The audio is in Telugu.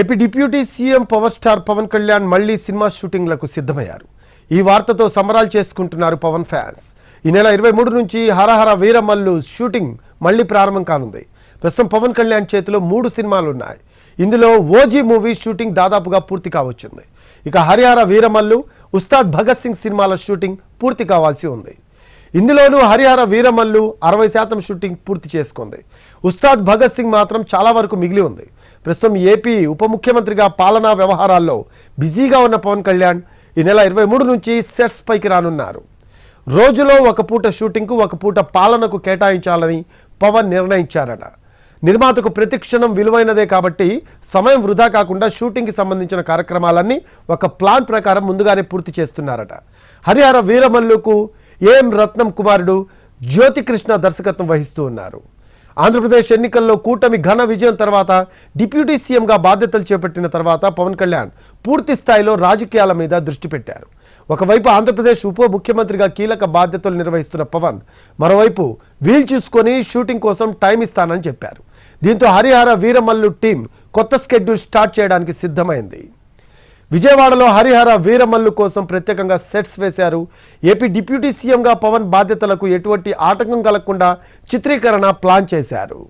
AP deputy CM power star Pawan Kalyan మళ్ళీ సినిమా షూటింగ్లకు సిద్ధమయ్యారు. ఈ వార్తతో సంబరాలు చేసుకుంటున్నారు పవన్ ఫ్యాన్స్. ఈ నెల ఇరవై మూడు నుంచి హరహర వీరమల్లు షూటింగ్ మళ్ళీ ప్రారంభం కానుంది. ప్రస్తుతం పవన్ కళ్యాణ్ చేతిలో మూడు సినిమాలు ఉన్నాయి ఇందులో ఓజీ మూవీ షూటింగ్ దాదాపుగా పూర్తి కావచ్చింది. ఇక హరిహర వీరమల్లు ఉస్తాద్ భగత్ సింగ్ సినిమాల షూటింగ్ పూర్తి కావాల్సి ఉంది. ఇందులోనూ హరిహర వీరమల్లు అరవై శాతం షూటింగ్ పూర్తి చేసుకుంది. ఉస్తాద్ భగత్ సింగ్ మాత్రం చాలా వరకు మిగిలి ఉంది. ప్రస్తుతం ఏపీ ఉప ముఖ్యమంత్రిగా పాలనా వ్యవహారాల్లో బిజీగా ఉన్న పవన్ కళ్యాణ్ ఈ నెల ఇరవై మూడు నుంచి సెట్స్ పైకి రానున్నారు. రోజులో ఒక పూట షూటింగ్కు ఒక పూట పాలనకు కేటాయించాలని పవన్ నిర్ణయించారట. నిర్మాతకు ప్రతి క్షణం విలువైనదే కాబట్టి సమయం వృధా కాకుండా షూటింగ్కి సంబంధించిన కార్యక్రమాలన్నీ ఒక ప్లాన్ ప్రకారం ముందుగానే పూర్తి చేస్తున్నారట. హరిహర వీరమల్లుకు ఏఎం రత్నం కుమారుడు జ్యోతికృష్ణ దర్శకత్వం వహిస్తూ ఉన్నారు. ఆంధ్రప్రదేశ్ ఎన్నికల్లో కూటమి ఘన విజయం తర్వాత డిప్యూటీ సీఎంగా బాధ్యతలు చేపట్టిన తర్వాత పవన్ కళ్యాణ్ పూర్తి స్థాయిలో రాజకీయాల మీద దృష్టి పెట్టారు. ఒకవైపు ఆంధ్రప్రదేశ్ ఉప ముఖ్యమంత్రిగా కీలక బాధ్యతలు నిర్వహిస్తున్న పవన్ మరోవైపు వీల్ చూసుకొని షూటింగ్ కోసం టైం ఇస్తానని చెప్పారు. దీంతో హరిహర వీరమల్లు టీం కొత్త స్కెడ్యూల్ స్టార్ట్ చేయడానికి సిద్ధమైంది. విజయవాడలో హరిహర వీరమల్లు కోసం ప్రత్యేకంగా సెట్స్ వేశారు. ఏపీ డిప్యూటీ సీఎంగా పవన్ బాధ్యతలకు ఎటువంటి ఆటంకం కలగకుండా చిత్రీకరణ ప్లాన్ చేశారు.